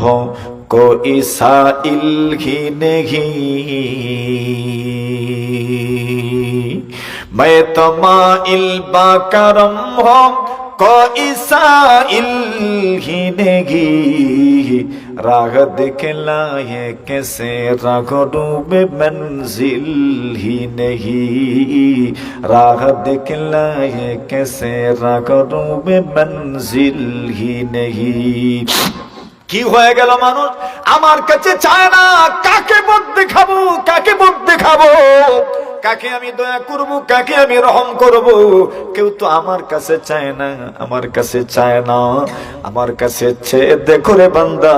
हो, कोई साइल ही नहीं। मैं तो माइल बाकरम हो, कोई साइल ही नहीं। राग दिखलाए कैसे, राग डूबे मंजिल ही नहीं। राग दिखलाए कैसे, राग डूबे मंजिल ही नहीं। কি হয়ে গেল মানুষ? আমার কাছে চায় না, কাকে ভোট দেখাবো, কাকে ভোট দেখাবো? কাকে আমি দয়া করব, কাকে আমি রহম করব? কেউ তো আমার কাছে চায় না, আমার কাছে চায় না, আমার কাছে চেয়ে দেখো রে বান্দা।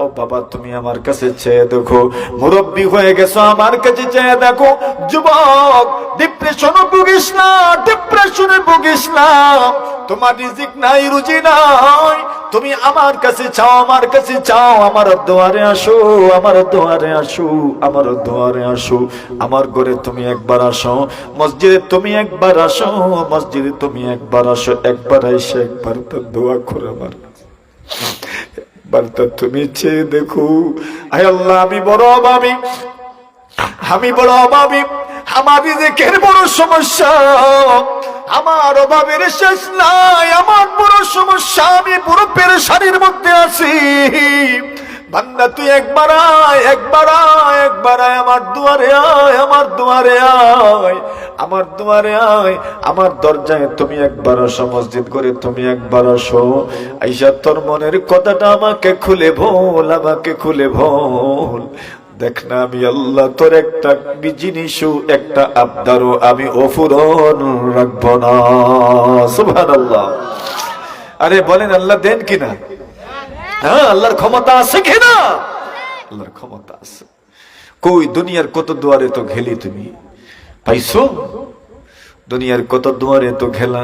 ও বাবা, তুমি আমার কাছে চেয়ে দেখো। মুরব্বী হয়ে গেছো, আমার কাছে চেয়ে দেখো। যুবক ডিপ্রেশনে ভুগিস না ডিপ্রেশনে ভুগিস না তোমার রিজিক নাই, রুজি নাই। তুমি আমার কাছে চাও, আমার কাছে চাও, আমার দোয়ারে আসো, আমার দোয়ারে আসো, আমার দোয়ারে আসো। আমার ঘরে তুমি একবার আসো, মসজিদে তুমি একবার আসো, মসজিদে তুমি একবার আসো, একবার এসে একবার তো দোয়া করে আমার। একবার তো তুমি চেয়ে দেখো। আয় আল্লাহ, আমি বড় অভাবী। আমি বড় অভাবী। আমার রিজিকের বড় সমস্যা। আমার অভাবের শেষ নাই, আমার বড় সমস্যা আমি পুরো পেরেশানির মধ্যে আছি। বান্দা, তুই একবার আয় একবার আয় একবার আয়, আমার দুয়ারে আয়, আমার দুয়ারে আয়, আমার দুয়ারে আয়, আমার দরজায় তুমি একবার আসো, মসজিদ করে তুমি একবার আসো। আইসা তোর মনের কথাটা আমাকে খুলে ভোল আমাকে খুলে ভোল দেখ না আমি আল্লাহ, তোর একটা জিনিসও, একটা আবদারও আমি অফুরন না। সুভান আল্লাহ আরে বলেন, আল্লাহ দেন কিনা? হ্যাঁ আল্লাহর ক্ষমতা আছে কিনা? আল্লাহর ক্ষমতা আছে। কই, দুনিয়ার কত দুয়ারে তো ঘেলি তুমি? পাইছো? দুনিয়ার কত দুয়ারে তো ঘেলা?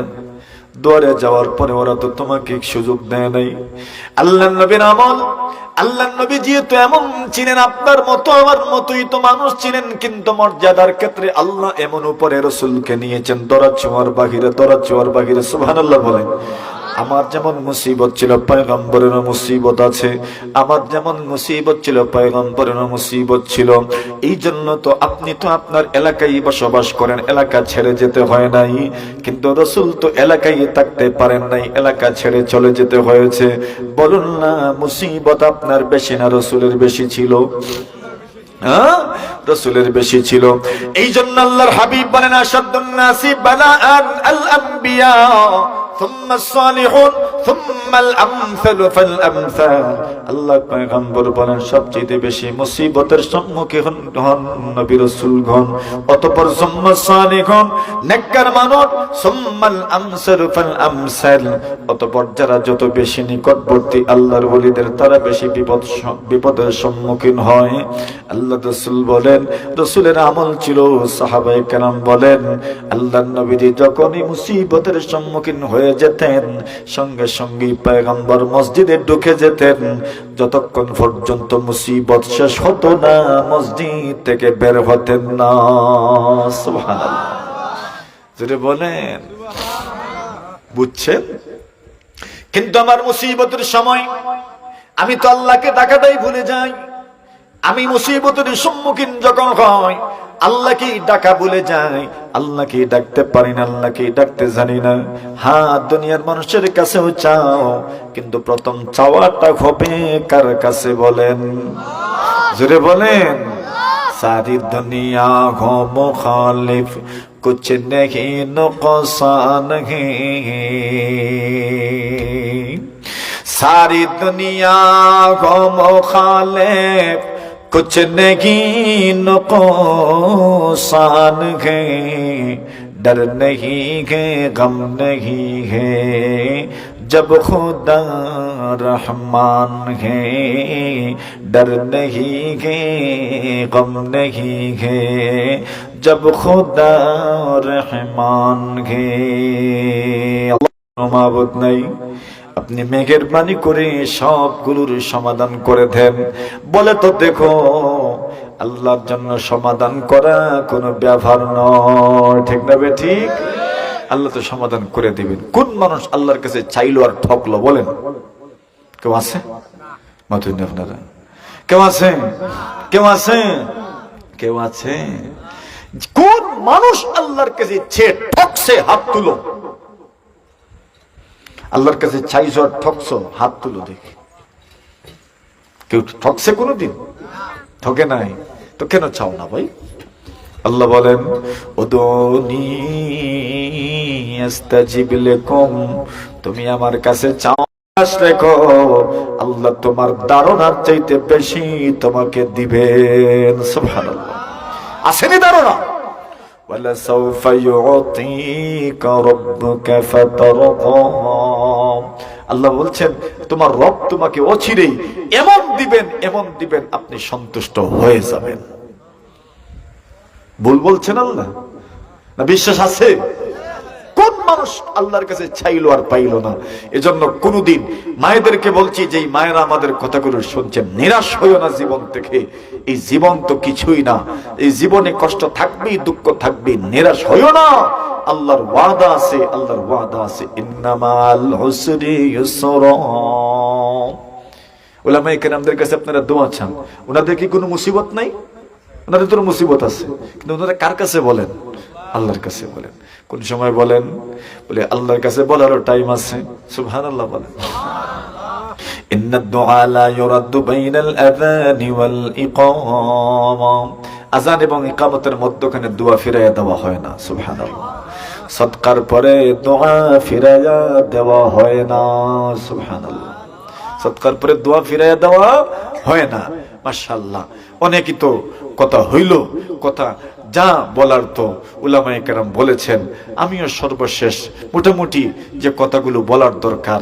দুয়ারে যাওয়ার পরে ওরা তো তোমাকে সুযোগ দেয় নাই। আল্লাহ নবীর আমল আল্লাহ নবী যেহেতু এমন চিনেন আপনার মতো, আমার মতোই তো মানুষ চিনেন কিন্তু মর্যাদার ক্ষেত্রে আল্লাহ এমন উপরে রসুলকে নিয়েছেন। দরাজ ছোঁয়ার বাহিরে দরাজ ছোঁয়ার বাহিরে, সুবহানাল্লাহ বলেন। আমার যেমন মুসিবত ছিল পয়গম্বরেরও মুসিবত আছে। আমার যেমন মুসিবত ছিল পয়গম্বরেরও মুসিবত ছিল। এই জন্য তো আপনি তো আপনার এলাকায় বসবাস করেন, এলাকা ছেড়ে যেতে হয় নাই। কিন্তু রসুল তো এলাকায় থাকতে পারেন নাই, এলাকা ছেড়ে চলে যেতে হয়েছে। বলুন না, মুসিবত আপনার বেশি না রসুলের বেশি ছিল? হ্যাঁ? রসুলের বেশি ছিল। এই জন্য আল্লাহর হাবিব বলেন আম্বিয়া ثم الصالحون ثم সম্মুখীন যারা যত বেশি নিকটবর্তী আল্লাহর তারা বেশি বিপদ বিপদের সম্মুখীন হয়। আল্লাহ রসুল বলেন, রাসূলের আমল ছিল কেরাম বলেন, আল্লাহর নবীজি যখনই মুসিবতের সম্মুখীন হয়ে যেতেন, সঙ্গে সঙ্গে পয়গম্বর মসজিদে ঢুকে যেতেন। যতক্ষণ পর্যন্ত মুসিবত শেষ হতো না, মসজিদ থেকে বের হতেন না। বলেন। বুঝছেন? কিন্তু আমার মুসিবতের সময় আমি তো আল্লাহকে ডাকাটাই ভুলে যাই। আমি মুসিবতের সম্মুখীন যখন হয় আল্লাহকে ডাকা বলে যায়? আল্লাহকে ডাকতে পারি না? আল্লাহকে ডাকতে জানি না। হ্যাঁ দুনিয়ার মানুষের কাছেও চাও, কিন্তু প্রথম চাওয়াটা হবে কার কাছে বলেন? জুড়ে বলেন। সারি দুনিয়া হো মুখালিফ, কুছ নেহি নকসান সারি দুনিয়া মুখালিফ کچھ نہیں نقصان ہے، ڈر نہیں ہے، غم نہیں ہے۔ جب خدا رحمان ہے، ڈر نہیں ہے، غم نہیں ہے۔ جب خدا رحمان ہے، اللہ معبود نہیں۔ আপনি মেঘের বাণী করে সবগুলোর সমাধান করে দেন। বলে তো দেখো, আল্লাহর জন্য সমাধান করা কোনো ব্যাপার নয়। ঠিক না বে ঠিক? আল্লাহ তো সমাধান করে দিবেন। কোন মানুষ আল্লাহর কাছে চাইলো আর ঠকলো, বলেন। কেউ আছে? আপনারা। কেউ আছে? কেউ আছে? কেউ আছে। কোন মানুষ আল্লাহর কাছে ঠকছে, হাত তুলো। আল্লাহর কাছে চাইছো আর ঠকছো হাত তুলো দেখি কেউ ঠকছে কোনোদিন ঠকে নাই তো কেন চাও না ভাই আল্লাহ বলেন ওদনি আস্তাজিব লাকুম তুমি আমার কাছে চাও আস রেখো আল্লাহ তোমার দারুণার চাইতে বেশি তোমাকে দিবেন সুবহানাল্লাহ আসেনি দারুণা ولسوف يعطيك ربك فترضى আল্লাহ বলছেন, তোমার রব তোমাকে অচিরেই এমন দিবেন এমন দিবেন আপনি সন্তুষ্ট হয়ে যাবেন। ভুল বলছেন আল্লাহ? না বিশ্বাস আছে? কোন মানুষ আল্লাহর কাছে চাইলো আর পাইলো না? এজন্য কোনদিন মায়েদেরকে বলছি যে মায়েরা আমাদের কথাগুলো শুনছেন, নিরাশ হইও না জীবন থেকে। এই জীবন তো কিছুই না। এই জীবনে কষ্ট থাকবেই, দুঃখ থাকবে নিরাশ হইও না। আল্লাহর ওয়াদা আছে, আল্লাহর ওয়াদা আছে। ইন্নামাল হুসরি ইউসর। ওলামা কেরামদের কাছে আপনারা দোয়া চান। ওনাদের কি কোনো মুসিবত নাই? ওনাদের তো মুসিবত আছে। কিন্তু ওনারা কার কাছে বলেন? আল্লাহর কাছে বলেন। কোন সময় বলেন? বলে, আল্লাহর কাছে বলারও টাইম আছে। সুবহান আল্লাহ বলেন আজান এবং ইকামতের মধ্যখানে দোয়া ফিরাইয়া দেওয়া হয় না। সুবহানাল্লাহ। সৎকার পরে দোয়া ফিরাইয়া দেওয়া হয় না সুহান সৎকার পরে দোয়া ফিরাইয়া দেওয়া হয় না মার্শাল্লাহ অনেকই তো কথা হইল, কথা যা বলার তো উলামায় কেরাম বলেছেন। আমিও সর্বশেষ, মোটামুটি যে কথাগুলো বলার দরকার